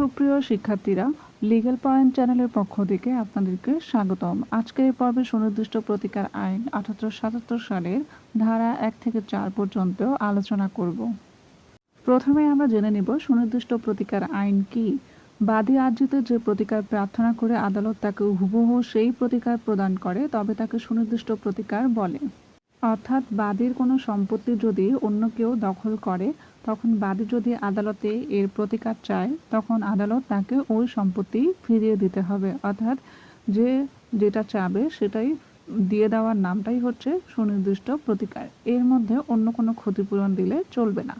সুপ্রিয় শিক্ষার্থীরা legal point চ্যানেলের পক্ষ থেকে আপনাদেরকে স্বাগতম। আজকের এই পর্বে সুনির্দিষ্ট প্রতিকার আইন আঠারোশো সাতাত্তর সালের ধারা এক থেকে চার পর্যন্ত আলোচনা করব। প্রথমে আমরা জেনে নিব সুনির্দিষ্ট প্রতিকার আইন কি। বাদী আর্জিত যে প্রতিকার প্রার্থনা করে আদালত তাকে হুবহু সেই প্রতিকার প্রদান করে, তবে তাকে সুনির্দিষ্ট প্রতিকার বলে। অর্থাৎ বাদীর কোনো সম্পত্তি যদি অন্য কেউ দখল করে, তখন বাদী যদি আদালতে এর প্রতিকার চায়, তখন আদালত তাকে ওই সম্পত্তি ফিরিয়ে দিতে হবে। অর্থাৎ যে যেটা চাবে সেটাই দিয়ে দেওয়ার নামটাই হচ্ছে সুনির্দিষ্ট প্রতিকার। এর মধ্যে অন্য কোনো ক্ষতিপূরণ দিলে চলবে না।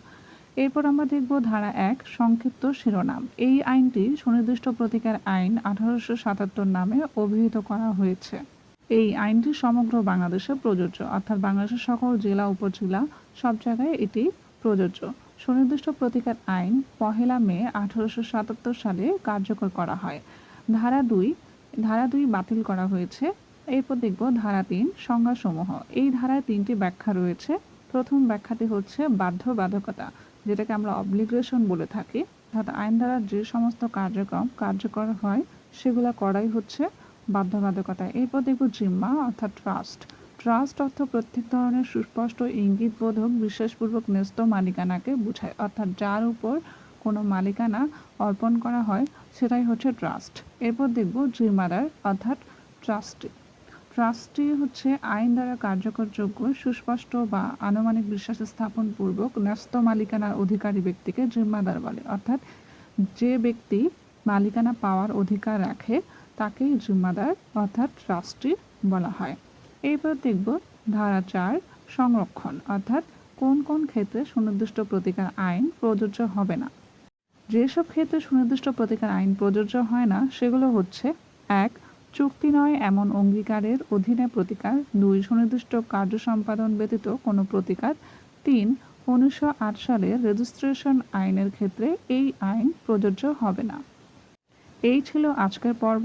এরপর আমরা দেখব ধারা এক, সংক্ষিপ্ত শিরোনাম। এই আইনটি সুনির্দিষ্ট প্রতিকার আইন আঠারোশো সাতাত্তর নামে অভিহিত করা হয়েছে। এই আইনটি সমগ্র বাংলাদেশে প্রযোজ্য। অর্থাৎ বাংলাদেশের সকল জেলা, উপজেলা, সব জায়গায় এটি প্রযোজ্য। সুনির্দিষ্ট প্রতিকার আইন পহেলা মে আঠারোশো সাতাত্তর সালে কার্যকর করা হয়। ধারা দুই ধারা দুই বাতিল করা হয়েছে। এরপর দেখব ধারা তিন, সংজ্ঞাসমূহ। এই ধারায় তিনটি ব্যাখ্যা রয়েছে। প্রথম ব্যাখ্যাটি হচ্ছে বাধ্যবাধকতা, যেটাকে আমরা অব্লিগেশন বলে থাকি। অর্থাৎ আইন দ্বারা যে সমস্ত কার্যক্রম কার্যকর হয়, সেগুলো করাই হচ্ছে বাধ্যবাধকতা। এরপর দেখব জিম্মা, অর্থাৎ ট্রাস্ট। ট্রাস্ট অর্থ প্রত্যেক ধরনের সুস্পষ্ট ইঙ্গিতবোধক, বিশ্বাসপূর্বক ন্যস্ত মালিকানাকে বোঝায়। অর্থাৎ যার উপর কোনো মালিকানা অর্পণ করা হয়, সেটাই হচ্ছে ট্রাস্ট। এরপর দেখব জিম্মাদার, অর্থাৎ ট্রাস্টি। ট্রাস্টি হচ্ছে আইন দ্বারা কার্যকরযোগ্য সুস্পষ্ট বা আনুমানিক বিশ্বাস স্থাপন পূর্বক ন্যস্ত মালিকানার অধিকারী ব্যক্তিকে জিম্মাদার বলে। অর্থাৎ যে ব্যক্তি মালিকানা পাওয়ার অধিকার রাখে তাকেই জিম্মাদার অর্থাৎ ট্রাস্টি বলা হয়। এরপর দেখব ধারা চার, সংরক্ষণ, অর্থাৎ কোন কোন ক্ষেত্রে সুনির্দিষ্ট প্রতিকার আইন প্রযোজ্য হবে না। যেসব ক্ষেত্রে সুনির্দিষ্ট প্রতিকার আইন প্রযোজ্য হয় না, সেগুলো হচ্ছে, এক, চুক্তি নয় এমন অঙ্গীকারের অধীনে প্রতিকার, দুই, সুনির্দিষ্ট কার্য সম্পাদন ব্যতীত কোনো প্রতিকার, তিন, উনিশশো আট সালের রেজিস্ট্রেশন আইনের ক্ষেত্রে এই আইন প্রযোজ্য হবে না। এই ছিল আজকের পর্ব।